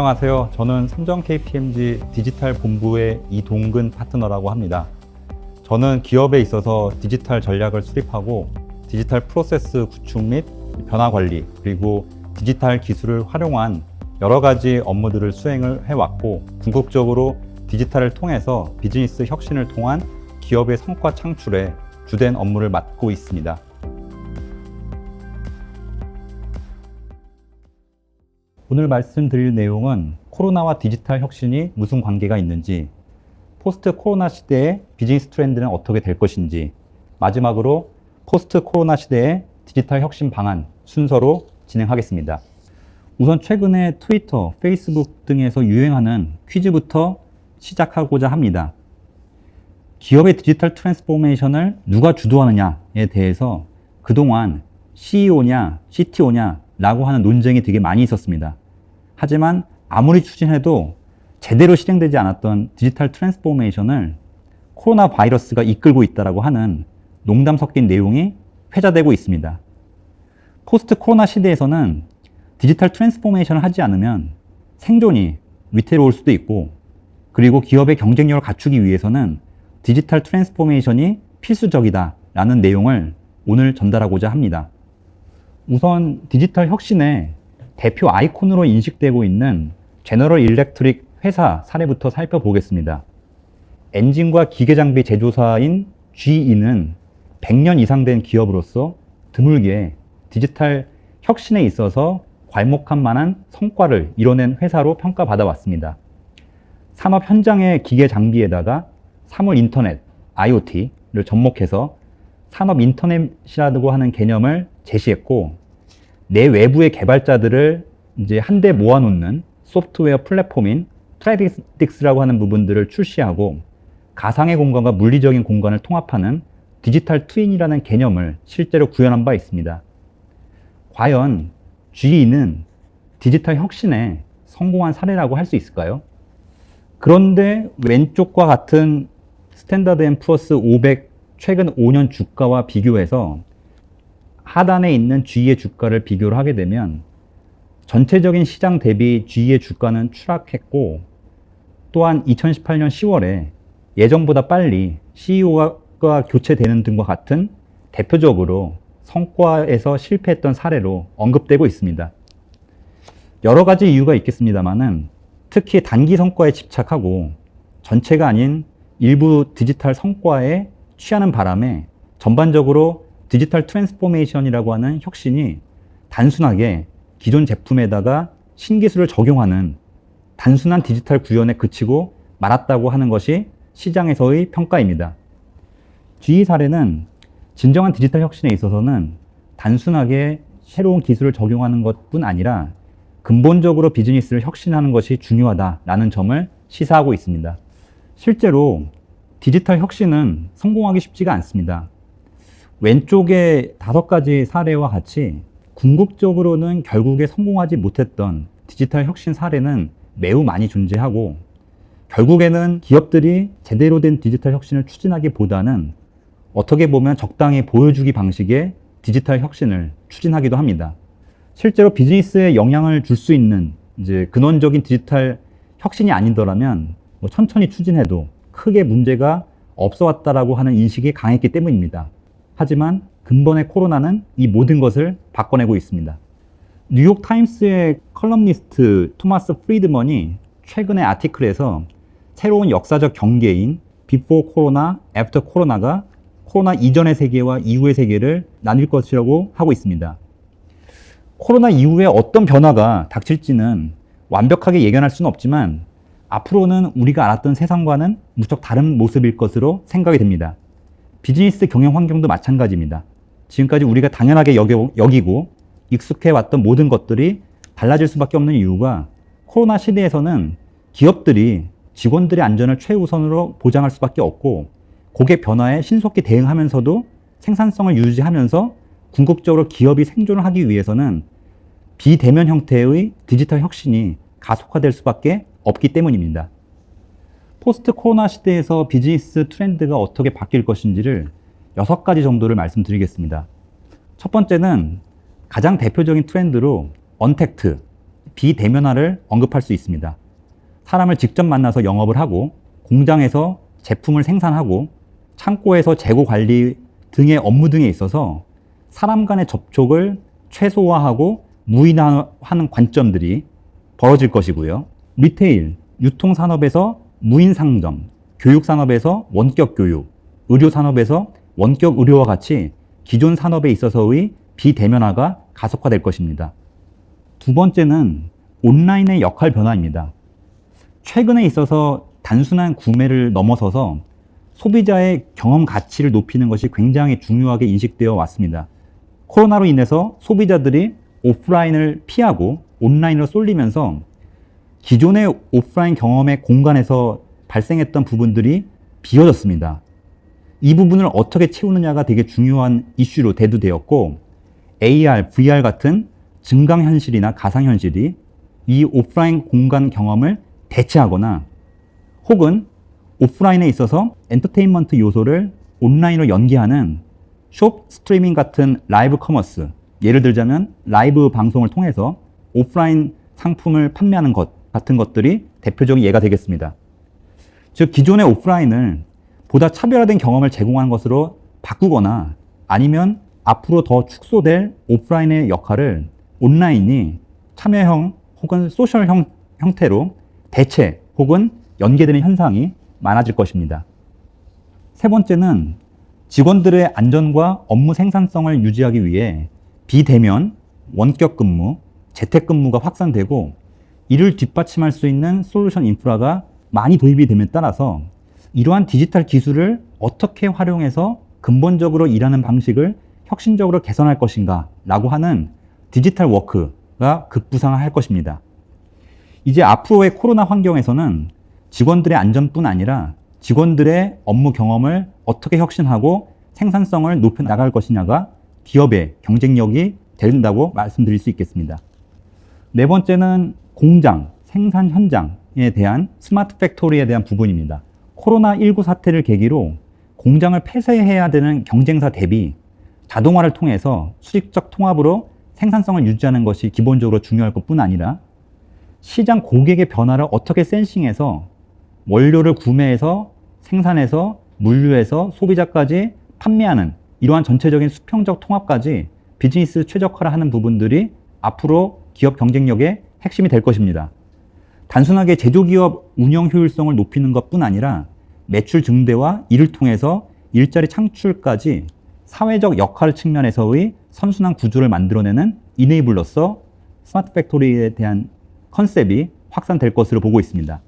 안녕하세요. 저는 삼성 KPMG 디지털 본부의 이동근 파트너라고 합니다. 저는 기업에 있어서 디지털 전략을 수립하고 디지털 프로세스 구축 및 변화 관리 그리고 디지털 기술을 활용한 여러 가지 업무들을 수행을 해왔고 궁극적으로 디지털을 통해서 비즈니스 혁신을 통한 기업의 성과 창출에 주된 업무를 맡고 있습니다. 오늘 말씀드릴 내용은 코로나와 디지털 혁신이 무슨 관계가 있는지, 포스트 코로나 시대의 비즈니스 트렌드는 어떻게 될 것인지, 마지막으로 포스트 코로나 시대의 디지털 혁신 방안 순서로 진행하겠습니다. 우선 최근에 트위터, 페이스북 등에서 유행하는 퀴즈부터 시작하고자 합니다. 기업의 디지털 트랜스포메이션을 누가 주도하느냐에 대해서 그동안 CEO냐, CTO냐 라고 하는 논쟁이 되게 많이 있었습니다. 하지만 아무리 추진해도 제대로 실행되지 않았던 디지털 트랜스포메이션을 코로나 바이러스가 이끌고 있다라고 하는 농담 섞인 내용이 회자되고 있습니다. 포스트 코로나 시대에서는 디지털 트랜스포메이션을 하지 않으면 생존이 위태로울 수도 있고 그리고 기업의 경쟁력을 갖추기 위해서는 디지털 트랜스포메이션이 필수적이다라는 내용을 오늘 전달하고자 합니다. 우선 디지털 혁신의 대표 아이콘으로 인식되고 있는 제너럴 일렉트릭 회사 사례부터 살펴보겠습니다. 엔진과 기계 장비 제조사인 GE는 100년 이상 된 기업으로서 드물게 디지털 혁신에 있어서 괄목할 만한 성과를 이뤄낸 회사로 평가받아 왔습니다. 산업 현장의 기계 장비에다가 사물 인터넷, IoT를 접목해서 산업 인터넷이라고 하는 개념을 제시했고, 내 외부의 개발자들을 이제 한데 모아놓는 소프트웨어 플랫폼인 트라이딕스라고 하는 부분들을 출시하고, 가상의 공간과 물리적인 공간을 통합하는 디지털 트윈이라는 개념을 실제로 구현한 바 있습니다. 과연 GE는 디지털 혁신에 성공한 사례라고 할 수 있을까요? 그런데 왼쪽과 같은 스탠다드 앤 푸어스 500 최근 5년 주가와 비교해서 하단에 있는 GE의 주가를 비교를 하게 되면 전체적인 시장 대비 GE의 주가는 추락했고 또한 2018년 10월에 예전보다 빨리 CEO가 교체되는 등과 같은 대표적으로 성과에서 실패했던 사례로 언급되고 있습니다. 여러 가지 이유가 있겠습니다만은 특히 단기 성과에 집착하고 전체가 아닌 일부 디지털 성과에 취하는 바람에 전반적으로 디지털 트랜스포메이션이라고 하는 혁신이 단순하게 기존 제품에다가 신기술을 적용하는 단순한 디지털 구현에 그치고 말았다고 하는 것이 시장에서의 평가입니다. GE 사례는 진정한 디지털 혁신에 있어서는 단순하게 새로운 기술을 적용하는 것뿐 아니라 근본적으로 비즈니스를 혁신하는 것이 중요하다라는 점을 시사하고 있습니다. 실제로 디지털 혁신은 성공하기 쉽지가 않습니다. 왼쪽의 다섯 가지 사례와 같이 궁극적으로는 결국에 성공하지 못했던 디지털 혁신 사례는 매우 많이 존재하고 결국에는 기업들이 제대로 된 디지털 혁신을 추진하기보다는 어떻게 보면 적당히 보여주기 방식의 디지털 혁신을 추진하기도 합니다. 실제로 비즈니스에 영향을 줄 수 있는 이제 근원적인 디지털 혁신이 아니더라면 뭐 천천히 추진해도 크게 문제가 없어 왔다라고 하는 인식이 강했기 때문입니다. 하지만 근본의 코로나는 이 모든 것을 바꿔내고 있습니다. 뉴욕 타임스의 컬럼니스트 토마스 프리드먼이 최근의 아티클에서 새로운 역사적 경계인 비포 코로나, 애프터 코로나가 코로나 이전의 세계와 이후의 세계를 나뉠 것이라고 하고 있습니다. 코로나 이후에 어떤 변화가 닥칠지는 완벽하게 예견할 수는 없지만 앞으로는 우리가 알았던 세상과는 무척 다른 모습일 것으로 생각이 됩니다. 비즈니스 경영 환경도 마찬가지입니다. 지금까지 우리가 당연하게 여기고 익숙해 왔던 모든 것들이 달라질 수밖에 없는 이유가 코로나 시대에서는 기업들이 직원들의 안전을 최우선으로 보장할 수밖에 없고 고객 변화에 신속히 대응하면서도 생산성을 유지하면서 궁극적으로 기업이 생존을 하기 위해서는 비대면 형태의 디지털 혁신이 가속화될 수밖에 없기 때문입니다. 포스트 코로나 시대에서 비즈니스 트렌드가 어떻게 바뀔 것인지를 여섯 가지 정도를 말씀드리겠습니다. 첫 번째는 가장 대표적인 트렌드로 언택트, 비대면화를 언급할 수 있습니다. 사람을 직접 만나서 영업을 하고 공장에서 제품을 생산하고 창고에서 재고 관리 등의 업무 등에 있어서 사람 간의 접촉을 최소화하고 무인화하는 관점들이 벌어질 것이고요. 리테일, 유통산업에서 무인 상점, 교육 산업에서 원격 교육, 의료 산업에서 원격 의료와 같이 기존 산업에 있어서의 비대면화가 가속화될 것입니다. 두 번째는 온라인의 역할 변화입니다. 최근에 있어서 단순한 구매를 넘어서서 소비자의 경험 가치를 높이는 것이 굉장히 중요하게 인식되어 왔습니다. 코로나로 인해서 소비자들이 오프라인을 피하고 온라인으로 쏠리면서 기존의 오프라인 경험의 공간에서 발생했던 부분들이 비어졌습니다. 이 부분을 어떻게 채우느냐가 되게 중요한 이슈로 대두되었고 AR, VR 같은 증강 현실이나 가상 현실이 이 오프라인 공간 경험을 대체하거나 혹은 오프라인에 있어서 엔터테인먼트 요소를 온라인으로 연계하는 숍 스트리밍 같은 라이브 커머스 예를 들자면 라이브 방송을 통해서 오프라인 상품을 판매하는 것 같은 것들이 대표적인 예가 되겠습니다. 즉 기존의 오프라인을 보다 차별화된 경험을 제공하는 것으로 바꾸거나 아니면 앞으로 더 축소될 오프라인의 역할을 온라인이 참여형 혹은 소셜 형 형태로 대체 혹은 연계되는 현상이 많아질 것입니다. 세 번째는 직원들의 안전과 업무 생산성을 유지하기 위해 비대면, 원격 근무, 재택 근무가 확산되고 이를 뒷받침할 수 있는 솔루션 인프라가 많이 도입이 됨에 따라서 이러한 디지털 기술을 어떻게 활용해서 근본적으로 일하는 방식을 혁신적으로 개선할 것인가 라고 하는 디지털 워크가 급부상할 것입니다. 이제 앞으로의 코로나 환경에서는 직원들의 안전뿐 아니라 직원들의 업무 경험을 어떻게 혁신하고 생산성을 높여 나갈 것이냐가 기업의 경쟁력이 된다고 말씀드릴 수 있겠습니다. 네 번째는 공장, 생산 현장에 대한 스마트 팩토리에 대한 부분입니다. 코로나19 사태를 계기로 공장을 폐쇄해야 되는 경쟁사 대비 자동화를 통해서 수직적 통합으로 생산성을 유지하는 것이 기본적으로 중요할 것뿐 아니라 시장 고객의 변화를 어떻게 센싱해서 원료를 구매해서 생산해서 물류해서 소비자까지 판매하는 이러한 전체적인 수평적 통합까지 비즈니스 최적화를 하는 부분들이 앞으로 기업 경쟁력의 핵심이 될 것입니다. 단순하게 제조기업 운영 효율성을 높이는 것뿐 아니라 매출 증대와 이를 통해서 일자리 창출까지 사회적 역할 측면에서의 선순환 구조를 만들어내는 이네이블로서 스마트 팩토리에 대한 컨셉이 확산될 것으로 보고 있습니다.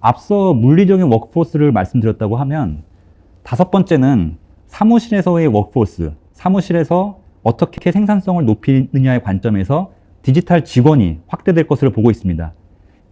앞서 물리적인 워크포스를 말씀드렸다고 하면 다섯 번째는 사무실에서의 워크포스, 사무실에서 어떻게 생산성을 높이느냐의 관점에서 디지털 직원이 확대될 것으로 보고 있습니다.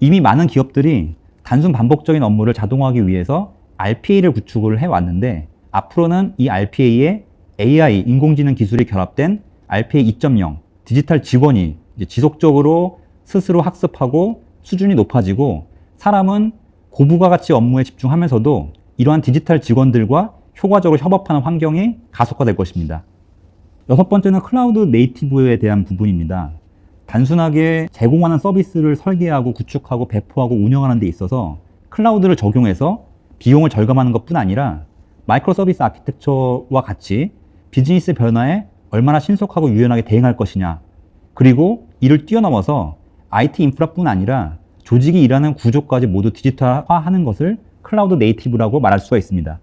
이미 많은 기업들이 단순 반복적인 업무를 자동화하기 위해서 RPA를 구축을 해왔는데 앞으로는 이 RPA에 AI, 인공지능 기술이 결합된 RPA 2.0, 디지털 직원이 지속적으로 스스로 학습하고 수준이 높아지고 사람은 고부가 가치 업무에 집중하면서도 이러한 디지털 직원들과 효과적으로 협업하는 환경이 가속화될 것입니다. 여섯 번째는 클라우드 네이티브에 대한 부분입니다. 단순하게 제공하는 서비스를 설계하고 구축하고 배포하고 운영하는 데 있어서 클라우드를 적용해서 비용을 절감하는 것뿐 아니라 마이크로 서비스 아키텍처와 같이 비즈니스 변화에 얼마나 신속하고 유연하게 대응할 것이냐 그리고 이를 뛰어넘어서 IT 인프라뿐 아니라 조직이 일하는 구조까지 모두 디지털화하는 것을 클라우드 네이티브라고 말할 수가 있습니다.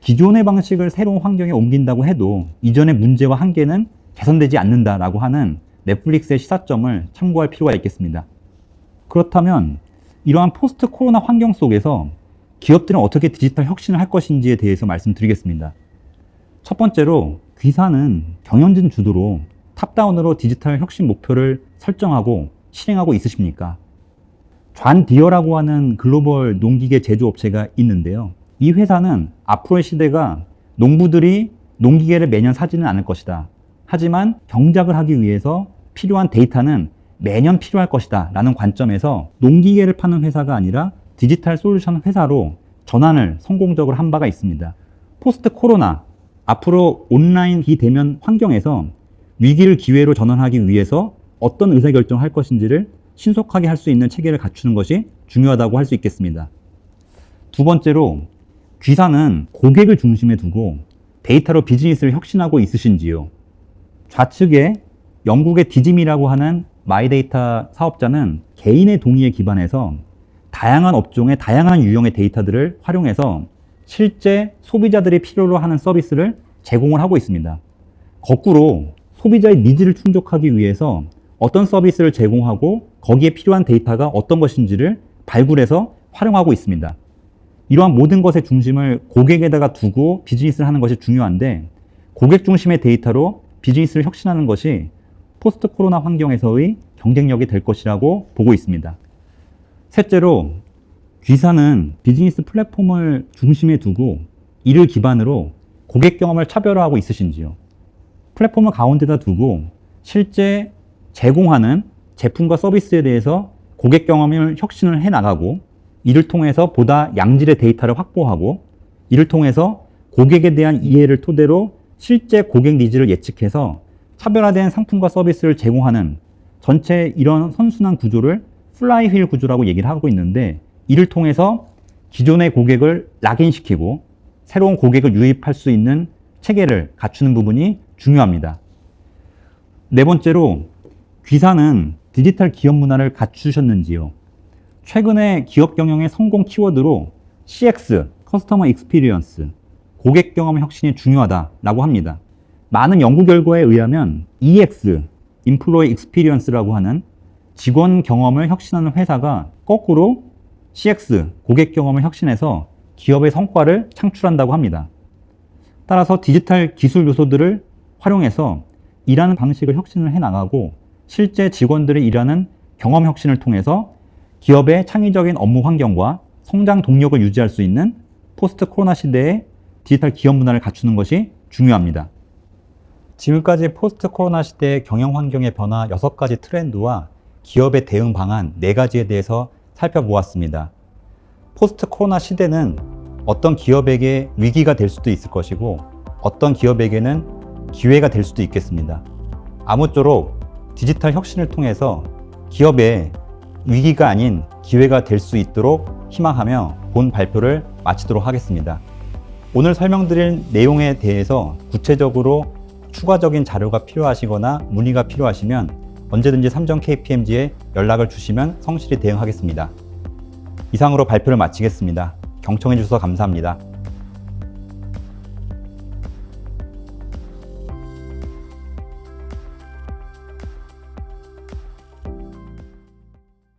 기존의 방식을 새로운 환경에 옮긴다고 해도 이전의 문제와 한계는 개선되지 않는다라고 하는 넷플릭스의 시사점을 참고할 필요가 있겠습니다. 그렇다면 이러한 포스트 코로나 환경 속에서 기업들은 어떻게 디지털 혁신을 할 것인지에 대해서 말씀드리겠습니다. 첫 번째로 귀사는 경영진 주도로 탑다운으로 디지털 혁신 목표를 설정하고 실행하고 있으십니까? 좌디어라고 하는 글로벌 농기계 제조업체가 있는데요. 이 회사는 앞으로의 시대가 농부들이 농기계를 매년 사지는 않을 것이다. 하지만 경작을 하기 위해서 필요한 데이터는 매년 필요할 것이다 라는 관점에서 농기계를 파는 회사가 아니라 디지털 솔루션 회사로 전환을 성공적으로 한 바가 있습니다. 포스트 코로나, 앞으로 온라인 비대면 환경에서 위기를 기회로 전환하기 위해서 어떤 의사결정을 할 것인지를 신속하게 할 수 있는 체계를 갖추는 것이 중요하다고 할 수 있겠습니다. 두 번째로 귀사는 고객을 중심에 두고 데이터로 비즈니스를 혁신하고 있으신지요? 좌측에 영국의 디짐이라고 하는 마이데이터 사업자는 개인의 동의에 기반해서 다양한 업종의 다양한 유형의 데이터들을 활용해서 실제 소비자들이 필요로 하는 서비스를 제공을 하고 있습니다. 거꾸로 소비자의 니즈를 충족하기 위해서 어떤 서비스를 제공하고 거기에 필요한 데이터가 어떤 것인지를 발굴해서 활용하고 있습니다. 이러한 모든 것의 중심을 고객에다가 두고 비즈니스를 하는 것이 중요한데 고객 중심의 데이터로 비즈니스를 혁신하는 것이 포스트 코로나 환경에서의 경쟁력이 될 것이라고 보고 있습니다. 셋째로 귀사는 비즈니스 플랫폼을 중심에 두고 이를 기반으로 고객 경험을 차별화하고 있으신지요? 플랫폼을 가운데다 두고 실제 제공하는 제품과 서비스에 대해서 고객 경험을 혁신을 해 나가고 이를 통해서 보다 양질의 데이터를 확보하고 이를 통해서 고객에 대한 이해를 토대로 실제 고객 니즈를 예측해서 차별화된 상품과 서비스를 제공하는 전체 이런 선순환 구조를 플라이휠 구조라고 얘기를 하고 있는데 이를 통해서 기존의 고객을 락인시키고 새로운 고객을 유입할 수 있는 체계를 갖추는 부분이 중요합니다. 네 번째로 귀사는 디지털 기업 문화를 갖추셨는지요? 최근에 기업 경영의 성공 키워드로 CX, 커스터머 익스피리언스, 고객 경험 혁신이 중요하다라고 합니다. 많은 연구 결과에 의하면 EX, 인플로이 익스피리언스라고 하는 직원 경험을 혁신하는 회사가 거꾸로 CX, 고객 경험을 혁신해서 기업의 성과를 창출한다고 합니다. 따라서 디지털 기술 요소들을 활용해서 일하는 방식을 혁신을 해 나가고 실제 직원들이 일하는 경험 혁신을 통해서 기업의 창의적인 업무 환경과 성장 동력을 유지할 수 있는 포스트 코로나 시대의 디지털 기업 문화를 갖추는 것이 중요합니다. 지금까지 포스트 코로나 시대의 경영 환경의 변화 6가지 트렌드와 기업의 대응 방안 4가지에 대해서 살펴보았습니다. 포스트 코로나 시대는 어떤 기업에게 위기가 될 수도 있을 것이고 어떤 기업에게는 기회가 될 수도 있겠습니다. 아무쪼록 디지털 혁신을 통해서 기업의 위기가 아닌 기회가 될 수 있도록 희망하며 본 발표를 마치도록 하겠습니다. 오늘 설명드린 내용에 대해서 구체적으로 추가적인 자료가 필요하시거나 문의가 필요하시면 언제든지 삼정 KPMG에 연락을 주시면 성실히 대응하겠습니다. 이상으로 발표를 마치겠습니다. 경청해 주셔서 감사합니다.